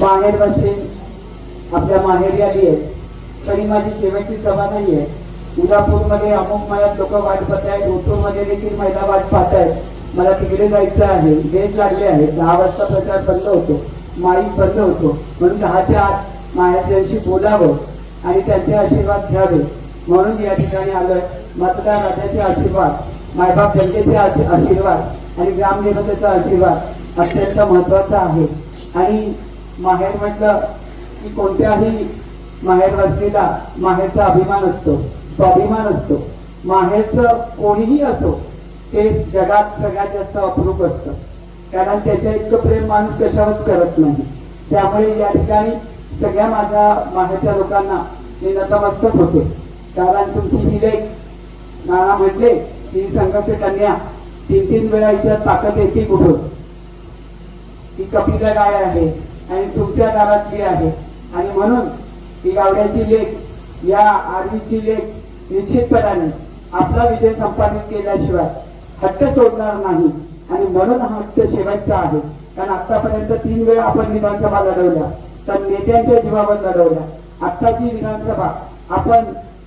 बाहेर बसेल. आपल्या माहेरी आली आहे. तरी माझी शेवटची सभा नाही आहे. उदापूरमध्ये अमुक मला लोक वाट पाहत आहेत. उतूरमध्ये देखील महिला वाट पाहत आहेत. मला तिकडे जायचं आहे. गेट लागले आहे. दहा वाजता प्रचार बंद होतो. माईक बंद होतो. म्हणून दहाच्या आत माहेरच्यांशी बोलावं आणि त्यांचे आशीर्वाद घ्यावे. म्हणून या ठिकाणी आलं मतदार राजाचे आशीर्वाद मायबाप जनतेचे आशीर्वाद आणि ग्रामदेवतेचा आशीर्वाद अत्यंत महत्त्वाचा आहे. आणि माहेर म्हटलं की कोणत्याही माहेर वस्तीला माहेरचा अभिमान असतो. स्वाभिमान असतो. माहेरचं कोणीही असो ते जगात सगळ्यात जास्त अप्रूप असतं. कारण त्याच्या इतकं प्रेम माणूस कशावर करत नाही. त्यामुळे या ठिकाणी सगळ्या माझ्या माहेरच्या लोकांना मी नतमस्तक होते. कारण तुमची ही लेख नाना म्हटले की संघर्ष कन्या तीन तीन वेळा इथं ताकद येते कुठून? ती कपिला गाय आहे? आणि तुमच्या दारातली आहे. आणि म्हणून ही गावड्याची लेख या आर्मीची लेख निश्चितपणाने आपला विजय संपादित केल्याशिवाय हट्ट सोडणार नाही. आणि म्हणून हा हट्ट शेवटचा आहे. कारण आतापर्यंत तीन वेळा आपण विधानसभा लढवल्या. तर नेत्यांच्या जीवावर लढवल्या. आत्ताची विधानसभा आपण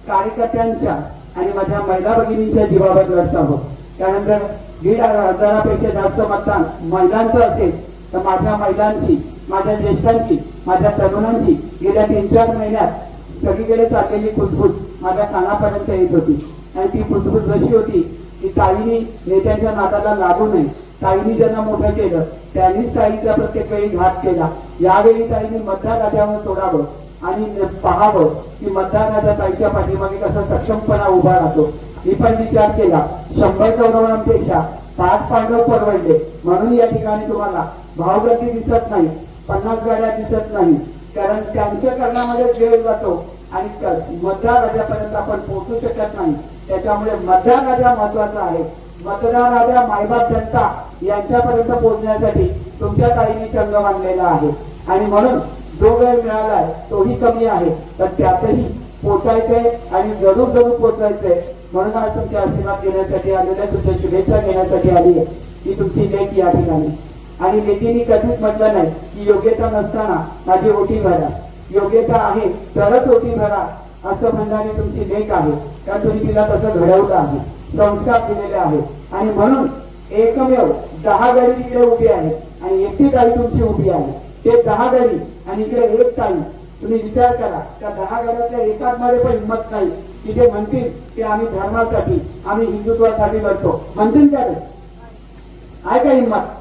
कार्यकर्त्यांच्या आणि माझ्या महिला भगिनींच्या जीवावर लढत आहोत. त्यानंतर दीड हजारापेक्षा जास्त मतदान महिलांचं असेल तर माझ्या महिलांची माझ्या ज्येष्ठांची माझ्या तरुणांची गेल्या तीन चार महिन्यात सगळीकडे चाललेली फुसफुस माझ्या कानापर्यंत येत होती. आणि ती फुसफुस जशी होती की ताईनी नेत्यांच्या नादाला लागू नये. ताईनी ज्यांना मोठं केलं त्यांनीच ताईचा प्रत्येक वेळी घात केला. यावेळी ताईने मतदार राजावर सोडावं आणि पाहावं की मतदार राजा ताईच्या पाठीमागे कसा सक्षमपणा उभा राहतो. मी पण विचार केला शंभर कौरवांपेक्षा पाच पांडव परवडले. म्हणून या ठिकाणी तुम्हाला भावगती दिसत नाही. पन्नास गाड्या दिसत नाही. कारण त्यांच्या करण्यामध्ये वेळ जातो आणि मतदार राजापर्यंत आपण पोहोचू शकत नाही. त्याच्यामुळे मतदार राजा महत्त्वाचा आहे. मतदार राजा मायबाप जनता यांच्यापर्यंत पोहोचण्यासाठी तुमच्या ताईने चंग मानलेला आहे. आणि म्हणून जो वेळ मिळाला आहे तोही कमी आहे. तर त्यातही पोचायचंय आणि जरूर जरूर पोचायचंय म्हणून आज तुमच्या आशीर्वाद घेण्यासाठी आलेल्या तुमच्या शुभेच्छा घेण्यासाठी आली आहे. ही तुमची लेख या ठिकाणी आणि लेखीने कधीच म्हटलं नाही की योग्यता नसताना माझी ओटी भरा. योग्यता आहे तरच ओटी भरा असं म्हणणारी तुमची लेख आहे. कारण तुम्ही तिला तसं घडवलं आहे? संस्कार दिलेले आहे आणि म्हणून एकमेव दहा गाडी तिकडे उभी आहे आणि एकटी ताई तुमची उभी आहे. ते दहा गाडी आणि इकडे एक ताई. तुम्ही विचार करा त्या दहा गाड्यातल्या एकाच मध्ये पण हिंमत नाही? की जे म्हणतील की आम्ही धर्मासाठी आम्ही हिंदुत्वासाठी लढतो. म्हणतील का आहे का हिंमत?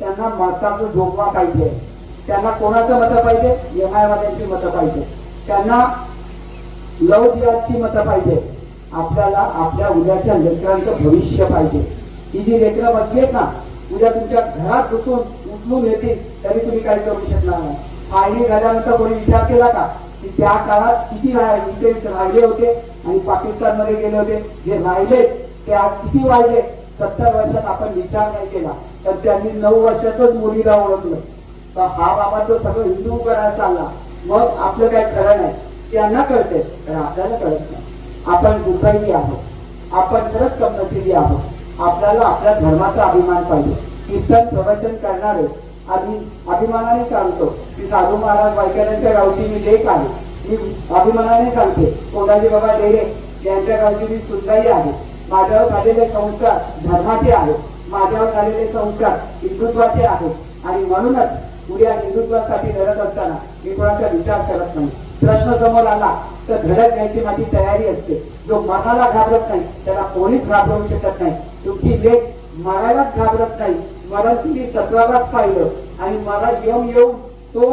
त्यांना मताचं झोपवा पाहिजे. त्यांना कोणाचं मतं पाहिजे? एम मतं पाहिजे. त्यांना लव मतं पाहिजे. आपल्याला आपल्या उद्याच्या लेकरांचं भविष्य पाहिजे. ही जी लेकरं बसली आहेत ना उद्या तुमच्या घरात बसून उचलून येतील तरी तुम्ही काही करू शकणार नाही. फाळणी झाल्यानंतर कोणी विचार केला का? की त्या काळात किती राहिले होते आणि पाकिस्तानमध्ये गेले होते. जे राहिले ते आज किती वाढले सत्तर वर्षात आपण विचार नाही केला तर त्यांनी नऊ वर्षातच मुलीला ओळखलं. तर हा बाबा तो सगळं हिंदू करायला चालला. मग आपलं काय खरं नाही त्यांना कळते तर आपल्याला कळत नाही. आपण दुर्दैवी आहोत. आपण खरंच कमनशिली आहोत. आपल्याला आपल्या धर्माचा अभिमान पाहिजे. कीर्तन प्रवचन करणारे आम्ही अभिमानाने सांगतो. की साधू महाराज वायकऱ्यांच्या गावची मी लेख आहे. मी अभिमानाने सांगते. कोणाजी बाबा डेरे यांच्या गावची मी सुद्धाही आहे. माझ्यावर झालेले संस्कार धर्माचे आहेत. माझ्यावर झालेले संस्कार हिंदुत्वाचे आहेत. आणि म्हणूनच उद्या हिंदुत्वासाठी लढत असताना मी कोणाचा विचार करत नाही. प्रश्न समोर आला तर धडक घ्यायची माझी तयारी असते. जो मनाला घाबरत नाही त्याला कोणीच घाबरवू शकत नाही. तुमची लेख मरायलाच घाबरत नाही. मला तुम्ही सतरालाच पाहिलं आणि मला येऊन येऊन तो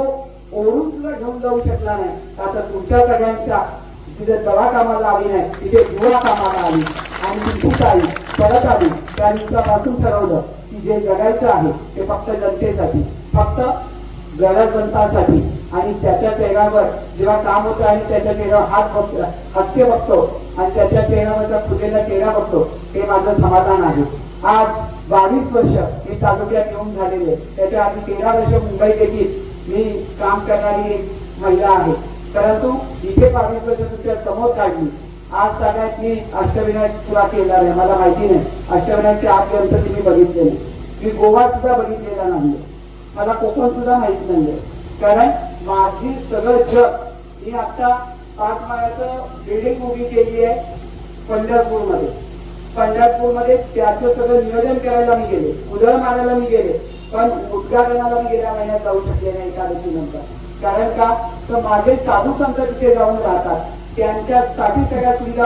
ओढून सुद्धा घेऊन जाऊ शकला नाही. आता तुमच्या सगळ्यांच्या तिथे दवा कामाला आली नाही तिथे युवा कामाला आली. आणि तुमची आली परत आली त्या दिवसापासून ठरवलं की जे जगायचं आहे ते फक्त जनतेसाठी फक्त गरजवंतासाठी. आणि त्याच्या चेहऱ्यावर जेव्हा काम होतं आणि त्याच्या चेहऱ्यावर हात बघतो हास्य बघतो आणि त्याच्या चेहऱ्यावरचा फुलेला चेहरा बघतो हे माझं समाधान आहे. आज बावीस वर्ष मी तालुक्यात येऊन झालेले. त्याच्या आधी तेरा वर्ष मुंबई देखील मी काम करणारी एक महिला आहे. परंतु इथे बावीस वर्ष तुमच्यासमोर काढली. आज सगळ्यात मी अष्टविनायक तुला केलेला आहे मला माहिती नाही. अष्टविनायकचे आठ ग्रंथ मी बघितले नाही मी गोवा सुद्धा बघितलेला नाही मला कोकण सुद्धा माहीत नाहीये. कारण माझी सगळं जग मी आता पाच माळ्याचं बिल्डिंग उभी केली आहे पंढरपूरमध्ये. पंढरपूरमध्ये त्याचं सगळं नियोजन करायला मी गेले. उदळ मारायला मी गेले. पण उद्घाटनाला मी गेल्या महिन्यात जाऊ शकले नाही एकादशी नंतर कारण का? तर माझे साधू संत तिथे जाऊन राहतात. त्यांच्यासाठी सगळ्या सुविधा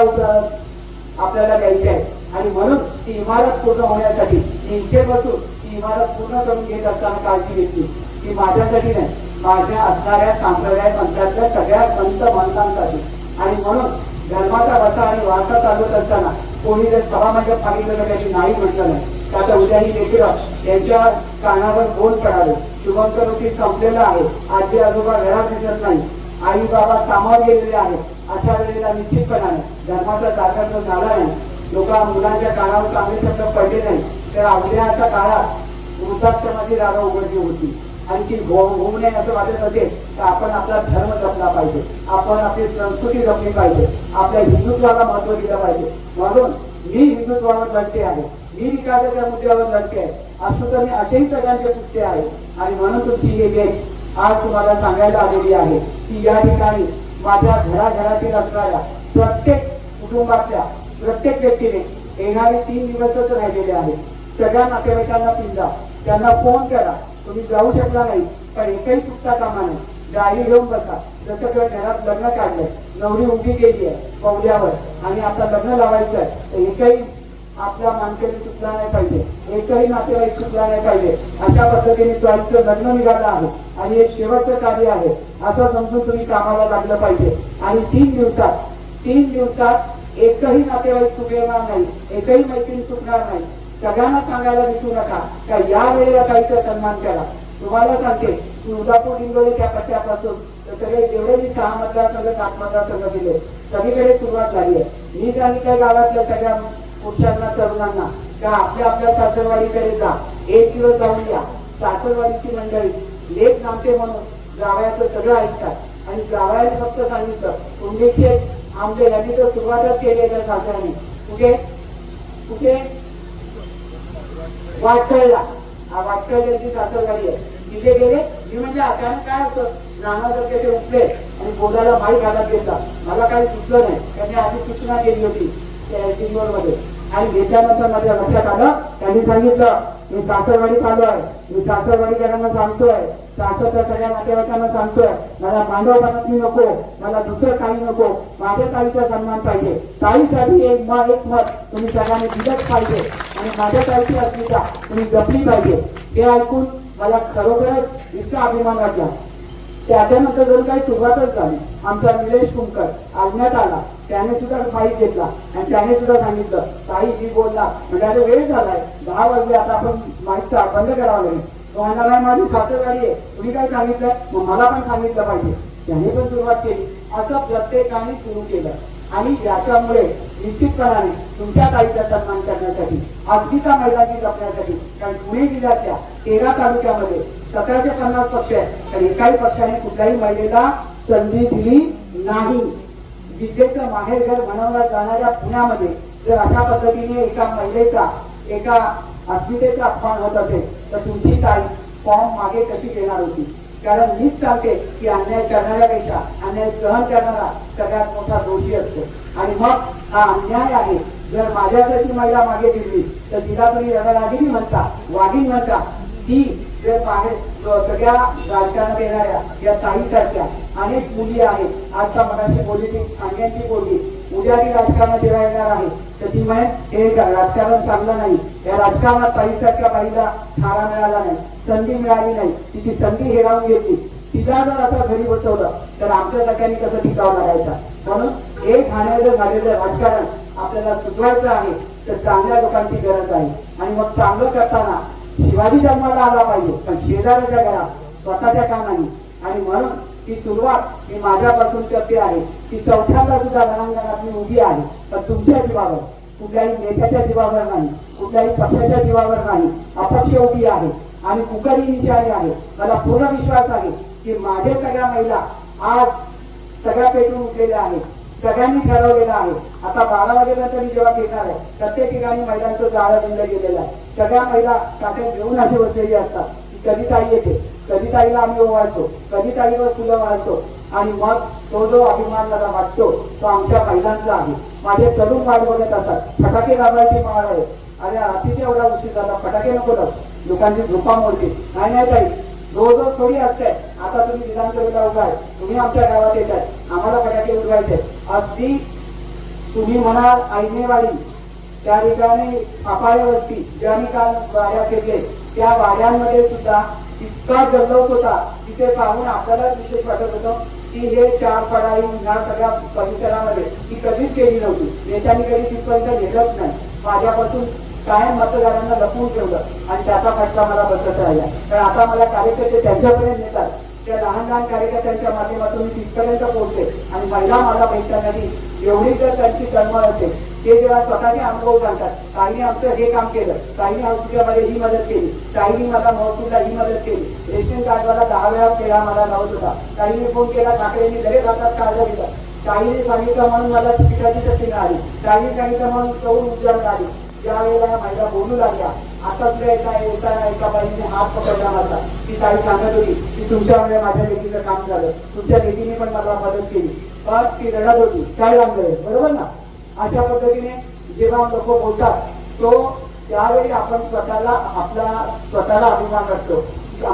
आपल्याला द्यायच्या आहेत. आणि म्हणून ती इमारत पूर्ण होण्यासाठी तीनशे इथे बसून ती इमारत पूर्ण करून घेत असताना काळजी घेतली. ती माझ्यासाठी नाही माझ्या असणाऱ्या सांप्रदाय पंथातल्या सगळ्या संत मंतांसाठी आणि म्हणून धर्माचा वसा आणि वारसा चालवत असताना कोणी जर सभा माझ्या सांगितलं तर त्याची नाही म्हटलं नाही. आता उद्याही देखील यांच्या कानावर बोल पडावे शुभंकर संपलेलं आहे. आजी आजोबा घरात दिसत नाही. आई बाबा कामावर गेलेले आहेत. अशा वेळेला निश्चितपणाने धर्माचा जागा जो झाला नाही. लोक मुलांच्या कानावर चांगले शब्द पडले नाही. तर अवघ्याच्या काळात वृद्धाश्रमाची जागा उघडली होती. आणखी हो, होऊ नये असं वाटत असेल तर आपण आपला धर्म जपला पाहिजे. आपण आपली संस्कृती जपली पाहिजे. आपल्या हिंदुत्वाला महत्त्व दिलं पाहिजे. म्हणून मी हिंदुत्वावर लढते आहे. मी विकासाच्या मुद्द्यावर लढते आहे. असं तर मी असेही सगळ्यांचे पुस्ते आहे. आणि म्हणून तुमची ही आज तुम्हाला सांगायला आलेली आहे की या ठिकाणी माझ्या घराघरातील असणाऱ्या प्रत्येक कुटुंबातल्या प्रत्येक व्यक्तीने येणारे तीन दिवसच राहिलेले आहेत. सगळ्या नातेवाईकांना पिंजा. त्यांना फोन करा. तुम्ही जाऊ शकला नाही. पण एकही चुकता कामा नाही गाडी घेऊन बसा. जसं काही घरात लग्न काढलंय. नवरी उभी गेली आहे. पवल्यावर. आणि आता लग्न लावायचं आहे तर एकही आपला मानकरी चुकला नाही पाहिजे. एकही नातेवाईक चुकला नाही पाहिजे. अशा पद्धतीने तुमचं लग्न निघालं आहे आणि एक शेवटचं कार्य आहे. असं समजून तुम्ही कामाला लागलं पाहिजे. आणि तीन दिवसात तीन दिवसात एकही नातेवाईक चुकणार नाही एकही मैत्रीण चुकणार नाही. सगळ्यांना सांगायला विसरू नका. का या वेळेला काहीचा सन्मान करा. तुम्हाला सांगते की उदापूर डिंगोली त्या पट्ट्यापासून तर सगळे जेवढे मी सहा मतदारसंघ सात मतदारसंघ दिले सगळीकडे सुरुवात झाली आहे. मी सांगितलं गावातल्या सगळ्या पुरुषांना तरुणांना का आपल्या आपल्या सासरवाडीकडे जा एक दिवस जाऊन या. सासरवाडीची मंडळी लेख नामते म्हणून जावयाचं सगळं ऐकतात. आणि जावयाने फक्त सांगितलं कुंडीचे आमचे यांनी तर सुरुवातच केली त्या सासऱ्याने. कुठे? कुठे? वाटकळला. हा वाटकळ त्यांची सासरवाडी आहे. तिथे गेले. मी म्हणजे अचानक काय होतं? नानासारखे ते उठले आणि बोलायला माहीत घालत घेतला मला काही सुचलं नाही. त्यांनी आधी सूचना केली होती. त्या मध्ये आणि घेतल्यानंतर माझ्या लक्षात आलं त्यांनी सांगितलं मी सासरवाडीत आलो आहे मी सासरवाडीकरांना सांगतोय. सासरच्या सगळ्या नातेवाईकांना सांगतोय. मला मांडवपणाची नको. मला दुसरं काही नको. माझ्या ताईचा सन्मान पाहिजे. ताईसाठी एक मत एक मत. तुम्ही सगळ्यांनी दिलंच पाहिजे. आणि माझ्या ताईची अस्मिता तुम्ही जपली पाहिजे. हे ऐकून मला खरोखरच इतका अभिमान वाटला. त्याच्यानंतर जर काही सुरुवातच झाली आमचा निलेश कुमकर आज्ञात आला त्याने सुद्धा माहीत घेतला आणि त्याने सुद्धा सांगितलं साई जी बोलला. म्हणजे आता वेळ झालाय दहा वाजले आता आपण माहीत बंद करावं लागेल. तो म्हणाला माझी सासरवाडी आहे. तुम्ही काय सांगितलं? मग मला पण सांगितलं पाहिजे. त्याने पण सुरुवात केली. असं प्रत्येकाने सुरू केलं. आणि याच्यामुळे निश्चितपणाने तुमच्या ताईचा सन्मान करण्यासाठी अस्मिता महिलांनी जपण्यासाठी कारण पुणे जिल्ह्यातल्या तेरा तालुक्यामध्ये सतराशे पन्नास पक्ष आहेत तर एकाही पक्षाने कुठल्याही महिलेला संधी दिली नाही. विद्येचं माहेरघर बनवल्या जाणाऱ्या पुण्यामध्ये जर अशा पद्धतीने एका महिलेचा एका अस्मितेचा अपमान होत असेल तर तुमची ताई फॉर्म मागे कशी घेणार होती? कारण मीच सांगते की अन्याय करणाऱ्यापेक्षा अन्याय सहन करणारा सगळ्यात मोठा दोषी असतो. आणि मग हा अन्याय आहे. जर माझ्यासाठी महिला मागे दिली तर तिला तुम्ही रणरागिनी म्हणता वाघीण म्हणता. ती जर बाहेर सगळ्या राजकारणात येणाऱ्या या ताईसारख्या अनेक मुली आहेत. आता मनाची बोलली ती बोलली उद्या ती राजकारणात येणार आहे. तर ती म्हणे हे राजकारण चांगलं नाही. या राजकारणात ताईसारख्या बाईला ठारा मिळाला नाही. संधी मिळाली नाही. तिची संधी हेरावून घेतली तिला जर असं घरी बसवलं तर आमच्या सगळ्यांनी कसं टिकावं लागायचा म्हणून हे ठाण्याचं झालेलं राजकारण आपल्याला सुचवायचं आहे तर चांगल्या लोकांची गरज आहे. आणि मग चांगलं करताना शिवाजी जन्माला आला पाहिजे पण शेजाऱ्याच्या घरात स्वतःच्या कामाने. आणि म्हणून ती सुरुवात मी माझ्यापासून करते आहे. ती चौथ्यांदा सुद्धा रणांगणात मी उभी आहे. पण तुमच्या जीवावर कुठल्याही नेत्याच्या जीवावर नाही कुठल्याही पक्षाच्या जीवावर नाही. अपक्ष उभी आहे. आणि कुकरी निशाणी आहे. मला पूर्ण विश्वास आहे की माझ्या सगळ्या महिला आज सगळ्या पेटून उठलेल्या आहेत. सगळ्यांनी ठरवलेलं आहे. आता बारा वाजेनंतर मी जेव्हा घेणार आहे प्रत्येक ठिकाणी महिलांचं जाळं दिलं गेलेलं आहे. सगळ्या महिला तात्या घेऊन अशी बसलेली असतात. की कधी ताई येते. कधी ताईला आम्ही ओवाळतो. कधी ताईवर फुलं वाळतो. आणि मग तो जो अभिमान मला वाटतो तो आमच्या महिलांचा आहे. माझे तरुण वाट बघत असतात. फटाके लावायची माळ आहे. अरे अतिशय एवढा उशीर झाला. फटाके नको लावू लोकांची झोपा मोडते. नाही नाही ताई. रोज रोज थोडी असते. आता तुम्ही विधानसभेला उभा आहे तुम्ही आमच्या गावात येत आहे आम्हाला फटाके उडवायचे. अगदी तुम्ही म्हणाल ऐनेवाडी त्या ठिकाणी अपाय वस्ती ज्यांनी काल वाड्या केले त्या वाड्यांमध्ये सुद्धा इतका जल्लोष होता. तिथे पाहून आपल्याला विशेष वाटत होतं की हे चार पडाई ह्या सगळ्या परिसरामध्ये ती कधीच केली नव्हती. नेत्यांनी कधी तिथपर्यंत नेलंच नाही. माझ्यापासून कायम मतदारांना लपवून ठेवलं आणि त्याचा फटका मला बसत राहिला. तर आता मला कार्यकर्ते त्यांच्यापर्यंत नेतात. त्या लहान लहान कार्यकर्त्यांच्या माध्यमातून मी तिथपर्यंत पोहोचते आणि महिला मला भेटण्यासाठी एवढी जर त्यांची तळमळ असेल ते जेव्हा स्वतःचे अनुभव सांगतात काहींनी आमचं हे काम केलं काही हॉस्पिटलमध्ये ही मदत केली काहींनी मला महसूलला ही मदत केली रेशन कार्डवाला दहा वेळा केला मला लावत होता काहींनी फोन केला ठाकरेंनी लगेच हातात कार्ड दिला काहींनी सांगितलं म्हणून मला तिकिटाची टक्के आली काही सांगितलं म्हणून सौर ऊर्जा आली ज्या वेळेला महिला बोलू लागल्या आता तुला एका येताना एका बाईने हात पकडला माझा. ती ताई सांगत होती की तुमच्यामुळे माझ्या लेकीचं काम झालं. तुमच्या लेकीने पण मला मदत केली. पण ती रडत होती. काय लागलंय बरोबर ना? अशा पद्धतीने जेव्हा लोक बोलतात तो त्यावेळी आपण स्वतःला आपला स्वतःला अभिमान वाटतो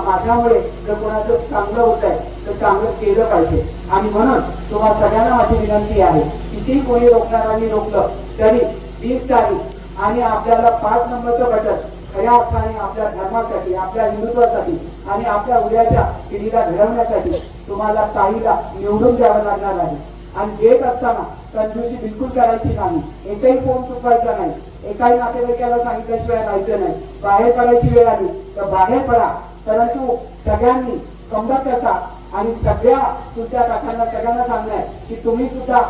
माझ्यामुळे जर कोणाचं चांगलं होत आहे तर चांगलं केलं पाहिजे. आणि म्हणून तुम्हाला सगळ्यांना माझी विनंती आहे किती कोणी रोखणार आणि रोखलं तरी वीस तारीख आणि आपल्याला पाच नंबरचं बटन खऱ्या अर्थाने आपल्या धर्मासाठी आपल्या हिंदुत्वासाठी आणि आपल्या उद्याच्या पिढीला घडवण्यासाठी तुम्हाला काहीला निवडून द्यावं लागणार आहे. आणि देत असताना कंजूसी बिलकुल करायची नाही. एकही फोन चुकवायचा नाही. एकाही नातेवाईकाला सांगितल्याशिवाय राहायचं नाही. बाहेर पडायची वेळ आली. तर बाहेर पडा. परंतु सगळ्यांनी कंबर कसा आणि सगळ्या तुमच्या काकांना सगळ्यांना सांगणार की तुम्ही सुद्धा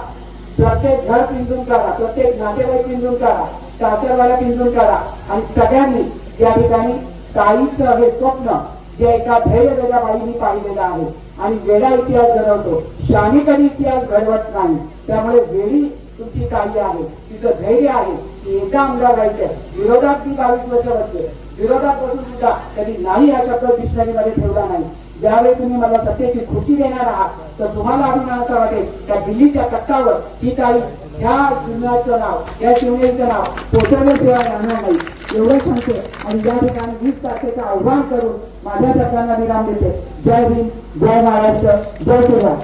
प्रत्येक घर पिंजून काढा. प्रत्येक नातेवाईक पिंजून काढा. शास्त्रवाला पिंजून काढा. आणि सगळ्यांनी या ठिकाणी काहीच हे स्वप्न जे एका धैर्य वेगळ्या बाईंनी पाहिलेलं आहे आणि वेगळा इतिहास घडवतो. शानी कधी इतिहास घडवत नाही. त्यामुळे वेळी तुमची काही आहे. तिचं धैर्य आहे की एका आमदार जायचं विरोधात ती बावीस वर्ष बसते. विरोधात बसून सुद्धा कधी नाही हा शब्द डिक्शनरीमध्ये ठेवला नाही. ज्यावेळी तुम्ही मला तसेची खुशी देणार आहात तर तुम्हाला अभिमानाचं वाटेल त्या दिल्लीच्या तक्कावर ही काही ह्या जिल्ह्याचं नाव या शिवनेरीचं नाव पोचवल्याशिवाय राहणार नाही. एवढं सांगते आणि या ठिकाणी वीस तारखेचं आव्हान करून माझ्या सरकारला विराम देते. जय हिंद जय महाराष्ट्र जय शिवराय